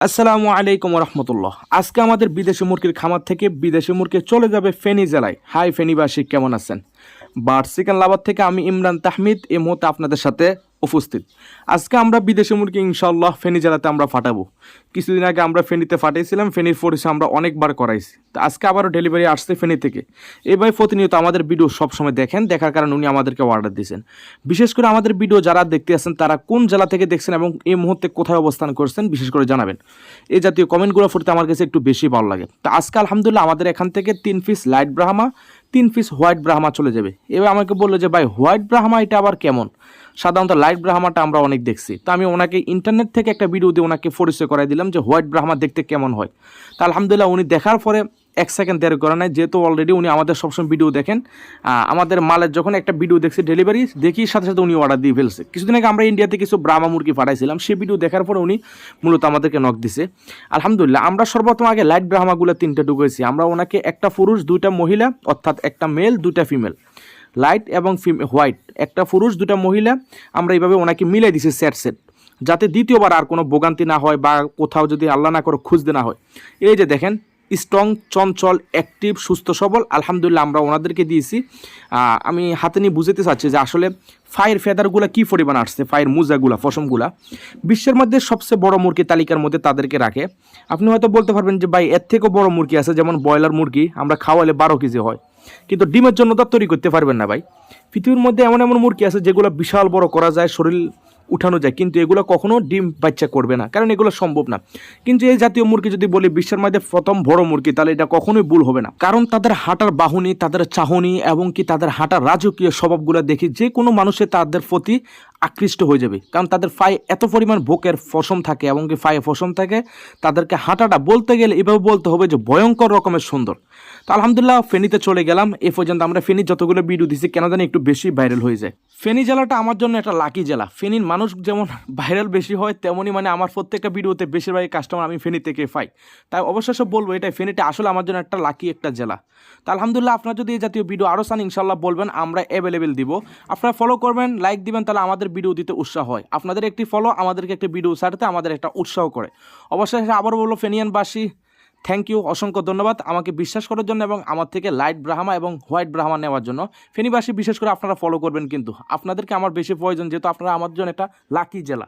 আসসালামু আলাইকুম রহমতুল্লাহ আজকে আমাদের বিদেশি মুরগির খামার থেকে বিদেশি মুরগি চলে যাবে ফেনি জেলায়। হাই ফেনিবাসী কেমন আছেন? বার্ড চিকেন লাভার থেকে আমি ইমরান তাহমিদ এই মুহূর্তে আপনাদের সাথে উপস্থিত। আজকে আমরা বিদেশি মুরগি ইনশাল্লাহ ফেনী জেলাতে আমরা ফাটাবো। কিছুদিন আগে আমরা ফেনীতে ফাটিয়েছিলাম, ফেনীর ফোরিসে আমরা অনেকবার করাইছি। তো আজকে আবারও ডেলিভারি আসছে ফেনী থেকে। এবার প্রতিনিয়ত আমাদের ভিডিও সবসময় দেখেন, দেখার কারণে উনি আমাদেরকে অর্ডার দিয়েছেন। বিশেষ করে আমাদের ভিডিও যারা দেখতে আসেন তারা কোন জেলা থেকে দেখছেন এবং এই মুহূর্তে কোথায় অবস্থান করছেন, বিশেষ করে জানাবেন। এই জাতীয় কমেন্টগুলো পড়তে আমার কাছে একটু বেশি ভালো লাগে। তো আজকে আলহামদুলিল্লাহ আমাদের এখান থেকে তিন পিস লাইট ব্রাহ্মা তিন পিস হোয়াইট ব্রাহ্মা চলে যাবে। এবার আমাকে বলল যে, ভাই হোয়াইট ব্রাহ্মা এটা আবার কেমন? সাধারণত লাইট ব্রাহ্মাটা আমরা অনেক দেখছি। তো আমি ওনাকে ইন্টারনেট থেকে একটা ভিডিও দিয়ে ওনাকে পরিচয় করাই দিলাম যে হোয়াইট ব্রাহ্মা দেখতে কেমন হয়। তা আলহামদুলিল্লাহ উনি দেখার পরে এক সেকেন্ড দেরি করে নাই, যেহেতু অলরেডি উনি আমাদের সবসময় ভিডিও দেখেন। আমাদের মালের যখন একটা ভিডিও দেখছে ডেলিভারি দেখি সাথে সাথে উনি অর্ডার দিয়ে ফেলছে। কিছুদিন আগে আমরা ইন্ডিয়াতে কিছু ব্রাহ্মা মুরগি পাঠাইছিলাম, সেই ভিডিও দেখার পরে উনি মূলত আমাদেরকে নক দিছে। আলহামদুলিল্লাহ, আমরা সর্বপ্রথম আগে লাইট ব্রাহ্মাগুলো তিনটে ঢুকেছি। আমরা ওনাকে একটা পুরুষ, দুইটা মহিলা, অর্থাৎ একটা মেল দুইটা ফিমেল লাইট এবং ফিম, হোয়াইট। একটা পুরুষ, দুটা মহিলা, আমরা এইভাবে ওনাকে মিলে দিছি সেট সেট যাতে দ্বিতীয়বার আর কোনো ভোগান্তি না হয় বা কোথাও যদি আল্লাহ না করে খুঁজতে না হয়। এই যে দেখেন, স্ট্রং, চঞ্চল অ্যাক্টিভ সুস্থ, সবল, আলহামদুলিল্লাহ আমরা ওনাদেরকে দিয়েছি। আমি হাতে নিয়ে বুঝতে চাচ্ছি যে আসলে ফায়ার ফেদারগুলো কী পরিমাণ আসছে ফায়ার মুজাগুলা ফসমগুলা বিশ্বের মধ্যে সবচেয়ে বড় মুরগি তালিকার মধ্যে তাদেরকে রাখে। আপনি হয়তো বলতে পারবেন যে, ভাই, এর থেকেও বড় মুরগি আছে, যেমন ব্রয়লার মুরগি, আমরা খাওয়ালে বারো কেজি হয়। কিন্তু ডিমের জন্য তো তৈরি করতে পারবেন না ভাই। পৃথিবীর মধ্যে এমন এমন মুরগি আছে যেগুলো বিশাল বড় করা যায়, শরীর উঠানো যায়, কিন্তু এগুলো কখনো ডিম বাচ্চা করবে না, কারণ এগুলো সম্ভব না। কিন্তু এই জাতীয় মুরগি যদি বলি, বিশ্বের মধ্যে প্রথম বড় মুরগি, তাহলে এটা কখনোই ভুল হবে না। কারণ তাদের হাঁটার বাহুনি, তাদের চাহনি, এবং কি তাদের হাঁটার রাজকীয় স্বভাবগুলো দেখি যে কোনো মানুষের তাদের প্রতি আকৃষ্ট হয়ে যাবে। কারণ তাদের ফায়ে এত পরিমাণ ভোকের ফসম থাকে, এবং কি ফায়ে ফসম থাকে, তাদেরকে হাঁটাটা বলতে গেলে এভাবে বলতে হবে যে ভয়ঙ্কর রকমের সুন্দর। তো আলহামদুলিল্লাহ ফেনীতে চলে গেলাম। এ পর্যন্ত আমরা ফেনীর যতগুলো ভিডিও দিছি, কেন জানি একটু বেশি ভাইরাল হয়ে যায়। ফেনী জেলাটা আমার জন্য একটা লাকি জেলা। ফেনীর মানুষ যেমন ভাইরাল বেশি হয়, তেমনই মানে আমার প্রত্যেকটা ভিডিওতে বেশিরভাগ কাস্টমার আমি ফেনী থেকে পাই। তাই অবশ্যই বলব এটা ফেনীটা আসলে আমার জন্য একটা লাকি একটা জেলা। তো আলহামদুলিল্লাহ, আপনার যদি এই জাতীয় ভিডিও আরও চান ইনশাল্লাহ বলবেন, আমরা অ্যাভেলেবেল দিব। আপনারা ফলো করবেন লাইক দিবেন, তাহলে আমাদের ভিডিও দিতে উৎসাহ হয়। আপনাদের একটি ফলো আমাদেরকে একটি ভিডিও ছাড়তে আমাদের একটা উৎসাহ করে। অবশ্যই আবার বলব, ফেনিয়ানবাসী থ্যাংক ইউ অসংখ্য ধন্যবাদ। আমাকে বিশ্বাস করার জন্য এবং আমার থেকে লাইট ব্রাহ্মা এবং হোয়াইট ব্রাহ্মা নেওয়ার জন্য। ফেনীবাসী, বিশেষ করে আপনারা ফলো করবেন কিন্তু। আপনাদেরকে আমার বেশি প্রয়োজন, যেহেতু আপনারা আমার জন্য একটা লাকি জেলা।